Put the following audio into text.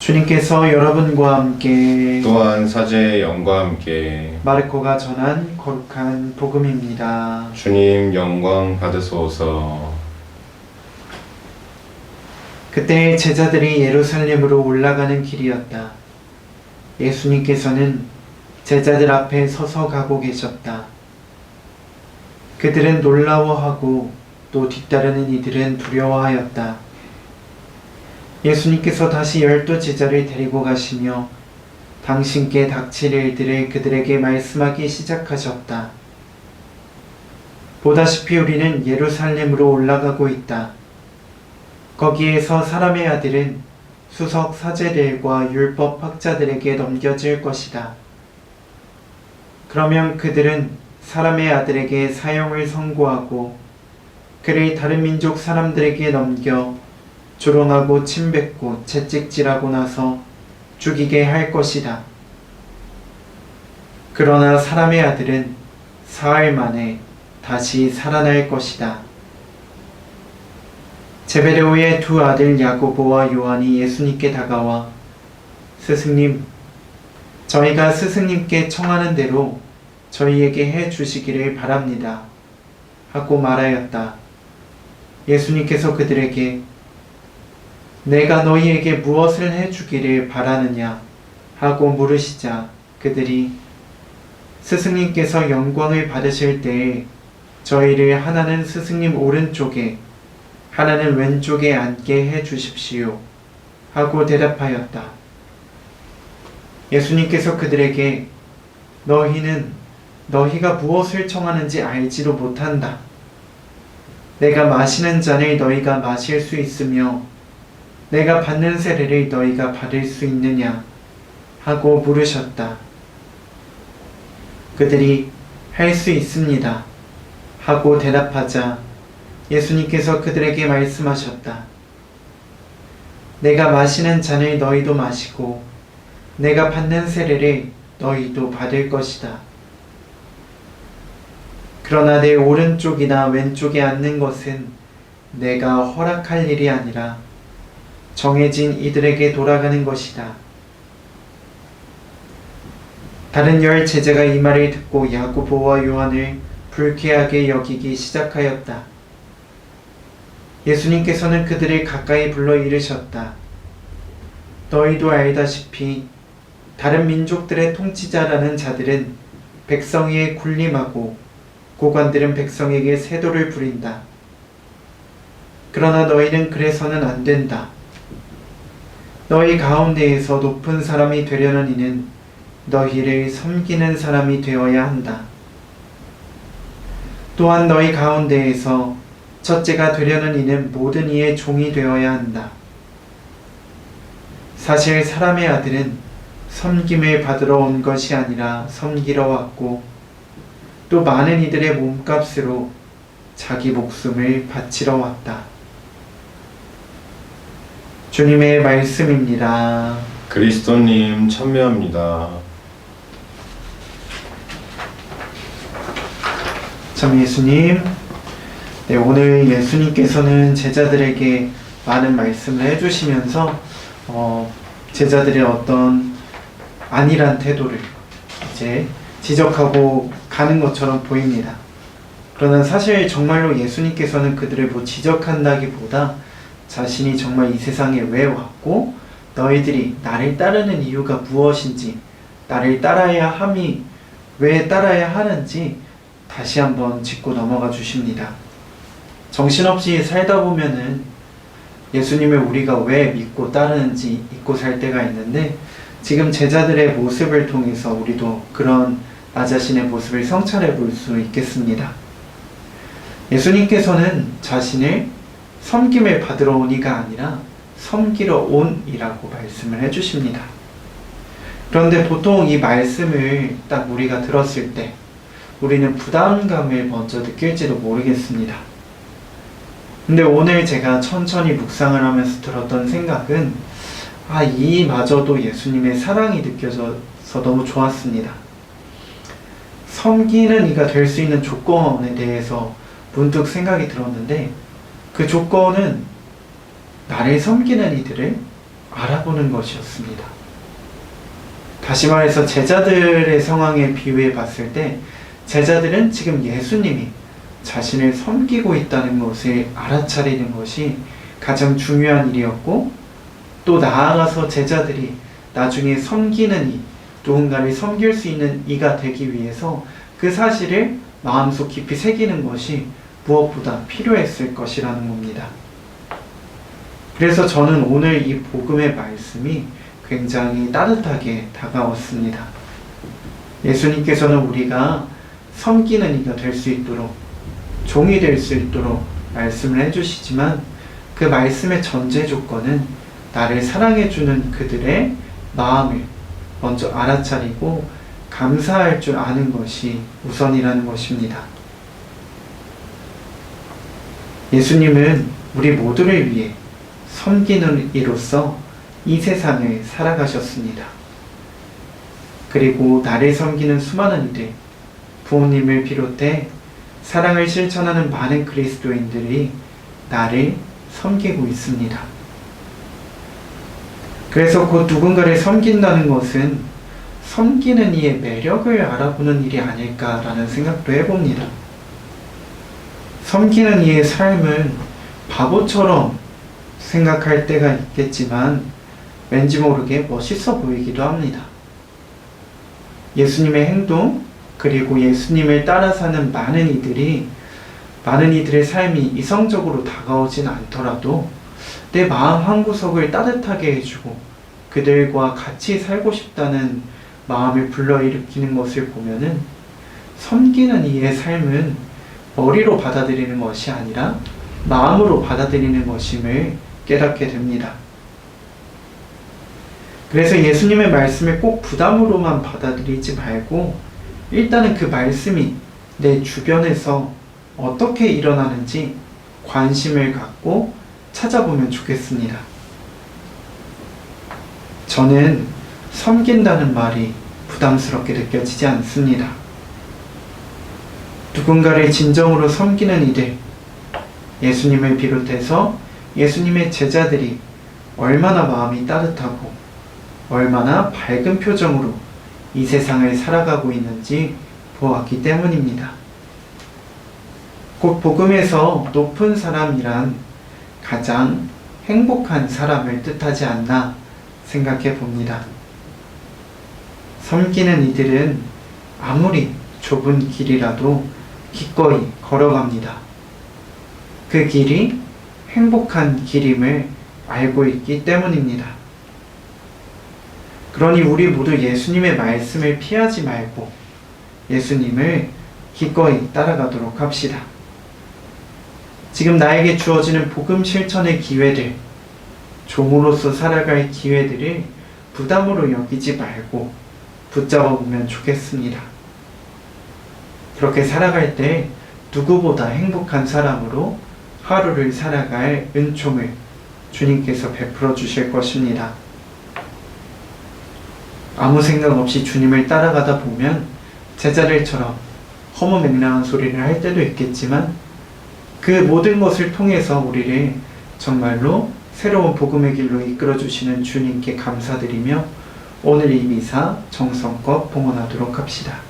주님께서 여러분과 함께 또한 사제의 영과 함께 마르코가 전한 거룩한 복음입니다. 주님 영광 받으소서 그때 제자들이 예루살렘으로 올라가는 길이었다. 예수님께서는 제자들 앞에 서서 가고 계셨다. 그들은 놀라워하고 또 뒤따르는 이들은 두려워하였다. 예수님께서 다시 열두 제자를 데리고 가시며 당신께 닥칠 일들을 그들에게 말씀하기 시작하셨다. 보다시피 우리는 예루살렘으로 올라가고 있다. 거기에서 사람의 아들은 수석 사제들과 율법 학자들에게 넘겨질 것이다. 그러면 그들은 사람의 아들에게 사형을 선고하고 그를 다른 민족 사람들에게 넘겨 조롱하고 침뱉고 채찍질하고 나서 죽이게 할 것이다. 그러나 사람의 아들은 사흘 만에 다시 살아날 것이다. 제베레오의 두 아들 야고보와 요한이 예수님께 다가와 스승님, 저희가 스승님께 청하는 대로 저희에게 해 주시기를 바랍니다. 하고 말하였다. 예수님께서 그들에게 내가 너희에게 무엇을 해 주기를 바라느냐 하고 물으시자 그들이 스승님께서 영광을 받으실 때에 저희를 하나는 스승님 오른쪽에 하나는 왼쪽에 앉게 해 주십시오. 하고 대답하였다. 예수님께서 그들에게 너희는 너희가 무엇을 청하는지 알지도 못한다. 내가 마시는 잔을 너희가 마실 수 있으며 내가 받는 세례를 너희가 받을 수 있느냐 하고 물으셨다. 그들이 할 수 있습니다. 하고 대답하자 예수님께서 그들에게 말씀하셨다. 내가 마시는 잔을 너희도 마시고 내가 받는 세례를 너희도 받을 것이다. 그러나 내 오른쪽이나 왼쪽에 앉는 것은 내가 허락할 일이 아니라 정해진 이들에게 돌아가는 것이다. 다른 열 제자가 이 말을 듣고 야고보와 요한을 불쾌하게 여기기 시작하였다. 예수님께서는 그들을 가까이 불러 이르셨다. 너희도 알다시피 다른 민족들의 통치자라는 자들은 백성 위에 군림하고 고관들은 백성에게 세도를 부린다. 그러나 너희는 그래서는 안 된다. 너희 가운데에서 높은 사람이 되려는 이는 너희를 섬기는 사람이 되어야 한다. 또한 너희 가운데에서 첫째가 되려는 이는 모든 이의 종이 되어야 한다. 사실 사람의 아들은 섬김을 받으러 온 것이 아니라 섬기러 왔고 또 많은 이들의 몸값으로 자기 목숨을 바치러 왔다. 주님의 말씀입니다. 그리스도님 참여합니다 참 예수님, 네, 오늘 예수님께서는 제자들에게 많은 말씀을 해주시면서 어, 제자들의 어떤 안일한 태도를 이제 지적하고 가는 것처럼 보입니다. 그러나 사실 정말로 예수님께서는 그들을 뭐 지적한다기보다 자신이 정말 이 세상에 왜 왔고 너희들이 나를 따르는 이유가 무엇인지 나를 따라야 함이 왜 따라야 하는지 다시 한번 짚고 넘어가 주십니다. 정신없이 살다 보면은 예수님을 우리가 왜 믿고 따르는지 잊고 살 때가 있는데 지금 제자들의 모습을 통해서 우리도 그런 나 자신의 모습을 성찰해 볼 수 있겠습니다. 예수님께서는 자신을 섬김을 받으러 오니가 아니라 섬기러 온이라고 말씀을 해주십니다. 그런데 보통 이 말씀을 딱 우리가 들었을 때 우리는 부담감을 먼저 느낄지도 모르겠습니다. 근데 오늘 제가 천천히 묵상을 하면서 들었던 생각은 아, 이마저도 예수님의 사랑이 느껴져서 너무 좋았습니다. 섬기는 이가 될 수 있는 조건에 대해서 문득 생각이 들었는데 그 조건은 나를 섬기는 이들을 알아보는 것이었습니다. 다시 말해서 제자들의 상황에 비유해 봤을 때 제자들은 지금 예수님이 자신을 섬기고 있다는 것을 알아차리는 것이 가장 중요한 일이었고 또 나아가서 제자들이 나중에 섬기는 이, 누군가를 섬길 수 있는 이가 되기 위해서 그 사실을 마음속 깊이 새기는 것이 무엇보다 필요했을 것이라는 겁니다. 그래서 저는 오늘 이 복음의 말씀이 굉장히 따뜻하게 다가왔습니다. 예수님께서는 우리가 섬기는 이가 될 수 있도록 종이 될 수 있도록 말씀을 해주시지만 그 말씀의 전제 조건은 나를 사랑해주는 그들의 마음을 먼저 알아차리고 감사할 줄 아는 것이 우선이라는 것입니다. 예수님은 우리 모두를 위해 섬기는 이로서 이 세상을 살아가셨습니다. 그리고 나를 섬기는 수많은 이들, 부모님을 비롯해 사랑을 실천하는 많은 그리스도인들이 나를 섬기고 있습니다. 그래서 곧 누군가를 섬긴다는 것은 섬기는 이의 매력을 알아보는 일이 아닐까라는 생각도 해봅니다. 섬기는 이의 삶은 바보처럼 생각할 때가 있겠지만 왠지 모르게 멋있어 보이기도 합니다. 예수님의 행동, 그리고 예수님을 따라 사는 많은 이들이 많은 이들의 삶이 이성적으로 다가오진 않더라도 내 마음 한구석을 따뜻하게 해주고 그들과 같이 살고 싶다는 마음을 불러일으키는 것을 보면은 섬기는 이의 삶은 머리로 받아들이는 것이 아니라 마음으로 받아들이는 것임을 깨닫게 됩니다. 그래서 예수님의 말씀을 꼭 부담으로만 받아들이지 말고 일단은 그 말씀이 내 주변에서 어떻게 일어나는지 관심을 갖고 찾아보면 좋겠습니다. 저는 섬긴다는 말이 부담스럽게 느껴지지 않습니다. 누군가를 진정으로 섬기는 이들, 예수님을 비롯해서 예수님의 제자들이 얼마나 마음이 따뜻하고 얼마나 밝은 표정으로 이 세상을 살아가고 있는지 보았기 때문입니다. 곧 복음에서 높은 사람이란 가장 행복한 사람을 뜻하지 않나 생각해 봅니다. 섬기는 이들은 아무리 좁은 길이라도 기꺼이 걸어갑니다. 그 길이 행복한 길임을 알고 있기 때문입니다. 그러니 우리 모두 예수님의 말씀을 피하지 말고 예수님을 기꺼이 따라가도록 합시다. 지금 나에게 주어지는 복음 실천의 기회들, 종으로서 살아갈 기회들을 부담으로 여기지 말고 붙잡아 보면 좋겠습니다. 그렇게 살아갈 때 누구보다 행복한 사람으로 하루를 살아갈 은총을 주님께서 베풀어 주실 것입니다. 아무 생각 없이 주님을 따라가다 보면 제자들처럼 허무맹랑한 소리를 할 때도 있겠지만 그 모든 것을 통해서 우리를 정말로 새로운 복음의 길로 이끌어 주시는 주님께 감사드리며 오늘 이 미사 정성껏 봉헌하도록 합시다.